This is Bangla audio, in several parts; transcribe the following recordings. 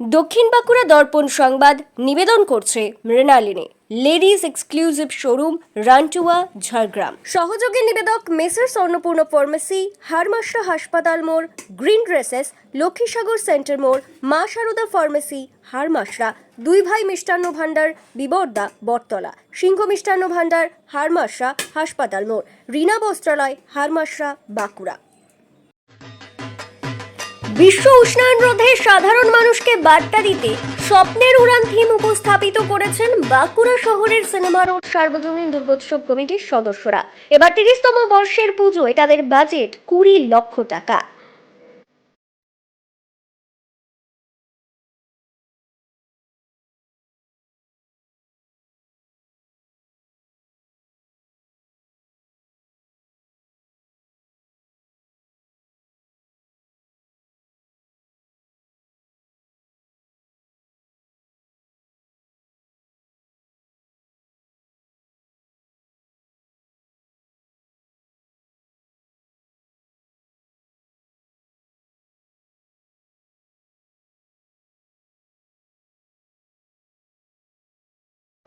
দক্ষিণ বাঁকুড়া দর্পণ সংবাদ নিবেদন করছে Mrinalini. Ladies exclusive showroom Rantua, Jhargram. সহযোগী নিবেদক মেসার্স অন্নপূর্ণ ফার্মেসি হারমাশা হাসপাতাল মোড়, গ্রিন ড্রেসেস, লক্ষ্মীসাগর সেন্টার মোড়, মা সারদা ফার্মেসি হারমাশরা দুই ভাই মিষ্টান্ন ভাণ্ডার, বিবর্দা, বটতলা। সিংহ মিষ্টান্ন ভাণ্ডার হারমাশরা হাসপাতাল মোড়। রিনা বস্ত্রালয় হারমাশরা বাঁকুড়া। বিশ্ব উষ্ণায়ন রোধে সাধারণ মানুষকে বার্তা দিতে স্বপ্নের উড়ান থিম উপস্থাপিত করেছেন বাঁকুড়া শহরের সিনেমা রোড সার্বজনীন দুর্গোৎসব কমিটির সদস্যরা। এবার তিরিশতম বর্ষের পুজোয় তাদের বাজেট কুড়ি লক্ষ টাকা।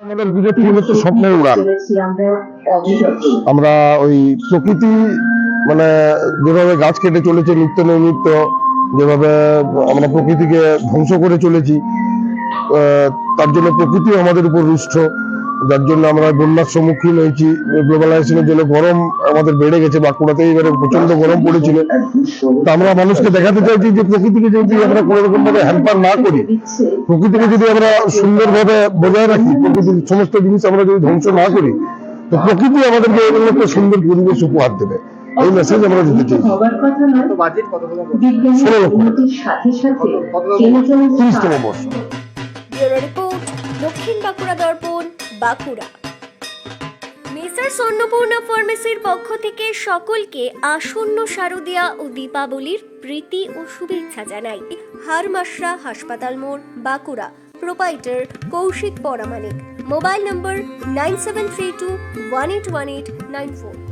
আমাদের স্বপ্নের উড়ান। আমরা ওই প্রকৃতি মানে যেভাবে গাছ কেটে চলেছে নিত্য নৈমিত্য যেভাবে আমরা প্রকৃতিকে ধ্বংস করে চলেছি তার জন্য প্রকৃতি আমাদের উপর রুষ্ট। যার জন্য আমরা বন্যার সম্মুখীন হয়েছি। গ্লোবালাইজেশনের জন্য গরম আমাদের বেড়ে গেছে বাঁকুড়াতে এবারে প্রচণ্ড গরম পড়েছিল। তা আমরা মানুষকে দেখাতে চাইছি যে প্রকৃতিকে যদি আমরা কোনো রকম ভাবে হ্যাম্পার না করি প্রকৃতিকে যদি আমরা সুন্দরভাবে বজায় রাখি প্রকৃতির সমস্ত জিনিস আমরা যদি ধ্বংস না করি তো প্রকৃতি আমাদেরকে এরকম একটা সুন্দর পরিবেশ উপহার দেবে। এই মেসেজ আমরা দিতে চাই ষোলো লক্ষ। তিরিশতম বর্ষ। দক্ষিণ বাঁকুড়া দর্পণ। বাঁকুড়া। মেসার অন্নপূর্ণা ফার্মেসির পক্ষ থেকে সকলকে আসন্ন শারদিয়া ও দীপাবলির প্রীতি ও শুভেচ্ছা জানাই। হারমাশরা হাসপাতাল মোড়, Bankura. Proprietor Koushik Paramanik. Mobile number nine seven three two one eight one eight nine four.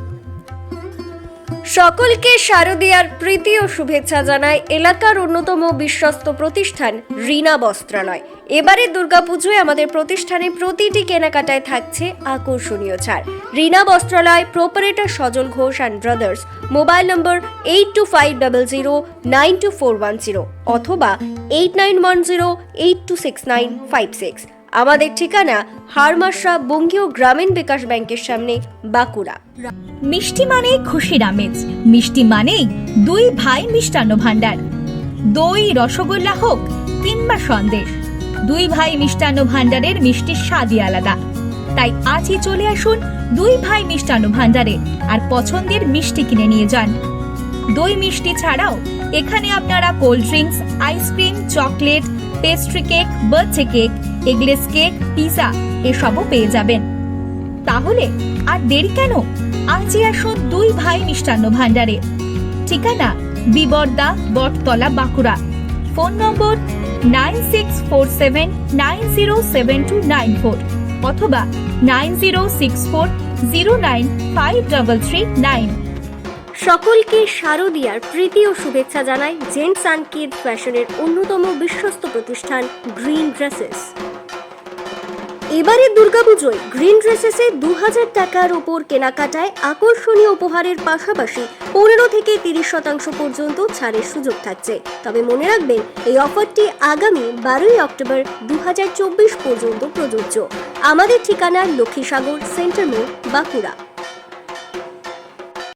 সকলকে শারদীয়ার প্রীতি ও শুভেচ্ছা জানায় এলাকার অন্যতম বিশ্বস্ত প্রতিষ্ঠান রিনা বস্ত্রালয়। এবারে দুর্গাপুজোয় আমাদের প্রতিষ্ঠানে প্রতিটি কেনাকাটায় থাকছে আকর্ষণীয় ছাড়। Rina Bastralaya, proprietor Sajal Ghosh and brothers mobile number eight two five double zero nine two four one zero অথবা eight nine one zero eight two six nine five six আমাদের ঠিকানা হারমাশা বঙ্গীয় গ্রামীণ বিকাশ ব্যাংকের সামনে, বাঁকুড়া। মিষ্টি মানে খুশির আমেজ, মিষ্টি মানেই দুই ভাই মিষ্টান্ন ভাণ্ডার। দই, রসগোল্লা হোক কিংবা সন্দেশ, দুই ভাই মিষ্টান্ন ভাণ্ডারের মিষ্টির স্বাদই আলাদা। তাই আজই চলে আসুন দুই ভাই মিষ্টান্ন ভাণ্ডারে আর পছন্দের মিষ্টি কিনে নিয়ে যান। দই মিষ্টি ছাড়াও এখানে আপনারা cold drinks, ice cream, chocolate, pastry cake, birthday cake eggless cake pizza এসবও পেয়ে যাবেন। তাহলে আর দেরি কেন? আজই আসুন দুই ভাই মিষ্টান্ন ভাণ্ডারে। ঠিকানা Bibarda, Battala, Bankura. Phone number nine six four seven, nine zero seven two nine four অথবা nine zero six four zero nine five double three nine. সকলকে শারদীয়ার প্রীতি ও শুভেচ্ছা জানায় জেন্টস অ্যান্ড কিড ফ্যাশনের অন্যতম বিশ্বস্ত প্রতিষ্ঠান গ্রিন ড্রেসেস। এবারে দুর্গাপুজোয় গ্রিন ড্রেসেসে দু হাজার টাকার ওপর কেনাকাটায় আকর্ষণীয় উপহারের পাশাপাশি পনেরো থেকে তিরিশ শতাংশ পর্যন্ত ছাড়ের সুযোগ থাকছে। তবে মনে রাখবেন, এই অফারটি আগামী বারোই অক্টোবর দু হাজার চব্বিশ পর্যন্ত প্রযোজ্য। আমাদের ঠিকানা লক্ষ্মীসাগর, সেন্টার মোড়, বাঁকুড়া।